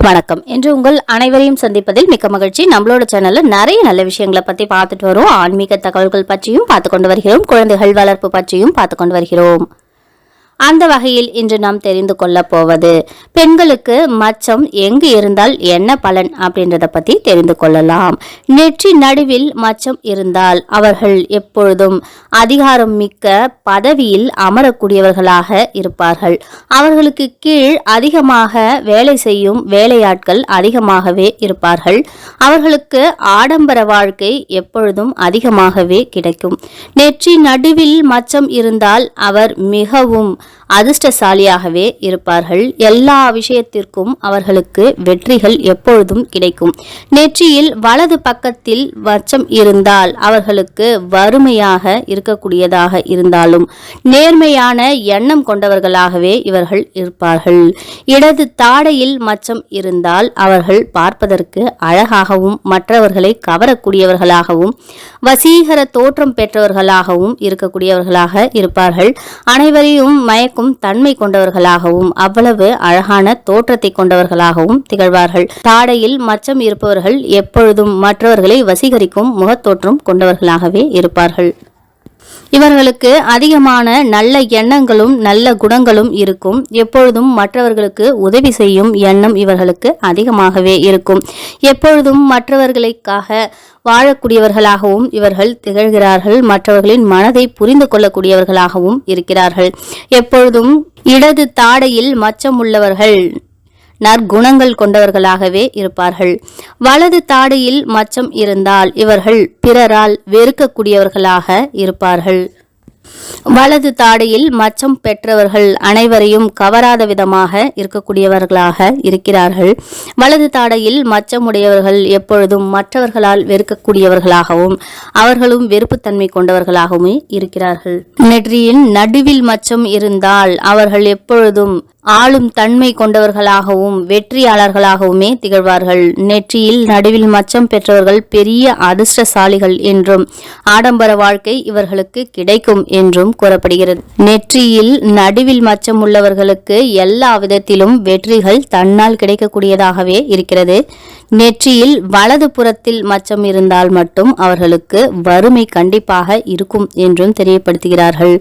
வணக்கம். இன்று உங்கள் அனைவரையும் சந்திப்பதில் மிக்க மகிழ்ச்சி. நம்மளோட சேனல்ல நிறைய நல்ல விஷயங்களை பத்தி பார்த்துட்டு வரோம். ஆன்மீக தகவல்கள் பற்றியும் பார்த்து கொண்டு வருகிறோம். குழந்தைகள் வளர்ப்பு பற்றியும் பார்த்து கொண்டு வருகிறோம். அந்த வகையில் இன்று நாம் தெரிந்து கொள்ள போவது பெண்களுக்கு மச்சம் எங்கு இருந்தால் என்ன பலன் அப்படின்றத பத்தி தெரிந்து கொள்ளலாம். நெற்றி நடுவில் மச்சம் இருந்தால் அவர்கள் எப்பொழுதும் அதிகாரம் மிக்க பதவியில் அமரக்கூடியவர்களாக இருப்பார்கள். அவர்களுக்கு கீழ் அதிகமாக வேலை செய்யும் வேலையாட்கள் அதிகமாகவே இருப்பார்கள். அவர்களுக்கு ஆடம்பர வாழ்க்கை எப்பொழுதும் அதிகமாகவே கிடைக்கும். நெற்றி நடுவில் மச்சம் இருந்தால் அவர் மிகவும் அதிர்ஷ்டசாலியாகவே இருப்பார்கள். எல்லா விஷயத்திற்கும் அவர்களுக்கு வெற்றிகள் எப்பொழுதும் கிடைக்கும். நெற்றியில் வலது பக்கத்தில் வச்சம் இருந்தால் அவர்களுக்கு வறுமையாக இருக்கக்கூடியதாக இருந்தாலும் நேர்மையான எண்ணம் கொண்டவர்களாகவே இவர்கள் இருப்பார்கள். இடது தாடையில் மச்சம் இருந்தால் அவர்கள் பார்ப்பதற்கு அழகாகவும் மற்றவர்களை கவரக்கூடியவர்களாகவும் வசீகர தோற்றம் பெற்றவர்களாகவும் இருக்கக்கூடியவர்களாக இருப்பார்கள். அனைவரையும் மயக்கும் தன்மை கொண்டவர்களாகவும் அவ்வளவு அழகான தோற்றத்தை கொண்டவர்களாகவும் திகழ்வார்கள். தாடையில் மச்சம் இருப்பவர்கள் எப்பொழுதும் மற்றவர்களை வசீகரிக்கும் முகத்தோற்றம் கொண்டவர்களாகவே இருப்பார்கள். இவர்களுக்கு அதிகமான நல்ல எண்ணங்களும் நல்ல குணங்களும் இருக்கும். எப்பொழுதும் மற்றவர்களுக்கு உதவி செய்யும் எண்ணம் இவர்களுக்கு அதிகமாகவே இருக்கும். எப்பொழுதும் மற்றவர்களுக்காக வாழக்கூடியவர்களாகவும் இவர்கள் திகழ்கிறார்கள். மற்றவர்களின் மனதை புரிந்து கொள்ளக்கூடியவர்களாகவும் இருக்கிறார்கள். எப்பொழுதும் இடது தாடையில் மச்சமுள்ளவர்கள் நற்குணங்கள் கொண்டவர்களாகவே இருப்பார்கள். வலது தாடையில் மச்சம் இருந்தால் இவர்கள் பிறரால் வெறுக்கக்கூடியவர்களாக இருப்பார்கள். வலது தாடையில் மச்சம் பெற்றவர்கள் அனைவரையும் கவராத விதமாக இருக்கக்கூடியவர்களாக இருக்கிறார்கள். வலது தாடையில் மச்சமுடையவர்கள் எப்பொழுதும் மற்றவர்களால் வெறுக்கக்கூடியவர்களாகவும் அவர்களும் வெறுப்புத்தன்மை கொண்டவர்களாகவும் இருக்கிறார்கள். நெற்றியின் நடுவில் மச்சம் இருந்தால் அவர்கள் எப்பொழுதும் ஆளும் தன்மை கொண்டவர்களாகவும் வெற்றியாளர்களாகவுமே திகழ்வார்கள். நெற்றியில் நடுவில் மச்சம் பெற்றவர்கள் பெரிய அதிர்ஷ்டசாலிகள் என்றும் ஆடம்பர வாழ்க்கை இவர்களுக்கு கிடைக்கும் என்றும் கூறப்படுகிறது. நெற்றியில் நடுவில் மச்சம் உள்ளவர்களுக்கு எல்லா விதத்திலும் வெற்றிகள் தன்னால் கிடைக்கக்கூடியதாகவே இருக்கிறது. நெற்றியில் வலது புறத்தில் மச்சம் இருந்தால் மட்டும் அவர்களுக்கு வறுமை கண்டிப்பாக இருக்கும் என்றும் தெரியப்படுத்துகிறார்கள்.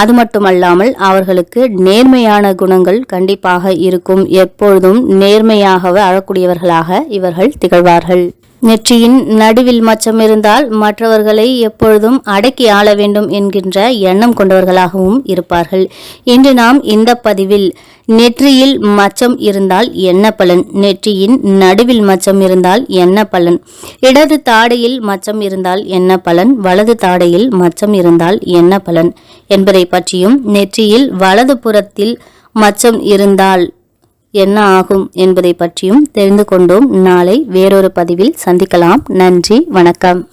அது மட்டுமல்லாமல் அவர்களுக்கு நேர்மையான குணங்கள் கண்டிப்பாக இருக்கும். எப்பொழுதும் நேர்மையாகவே அழக்கூடியவர்களாக இவர்கள் திகழ்வார்கள். நெற்றியின் நடுவில் மச்சம் இருந்தால் மற்றவர்களை எப்பொழுதும் அடக்கி ஆள வேண்டும் என்கின்ற எண்ணம் கொண்டவர்களாகவும் இருப்பார்கள். இன்று நாம் இந்த பதிவில் நெற்றியில் மச்சம் இருந்தால் என்ன பலன்? நெற்றியின் நடுவில் மச்சம் இருந்தால் என்ன பலன்? இடது தாடையில் மச்சம் இருந்தால் என்ன பலன்? வலது தாடையில் மச்சம் இருந்தால் என்ன பலன்? என்பதை பற்றியும் நெற்றியில் வலது புறத்தில் மச்சம் இருந்தால் என்ன ஆகும் என்பதை பற்றியும் தெரிந்து கொண்டோம். நாளை வேறொரு பதிவில் சந்திக்கலாம். நன்றி வணக்கம்.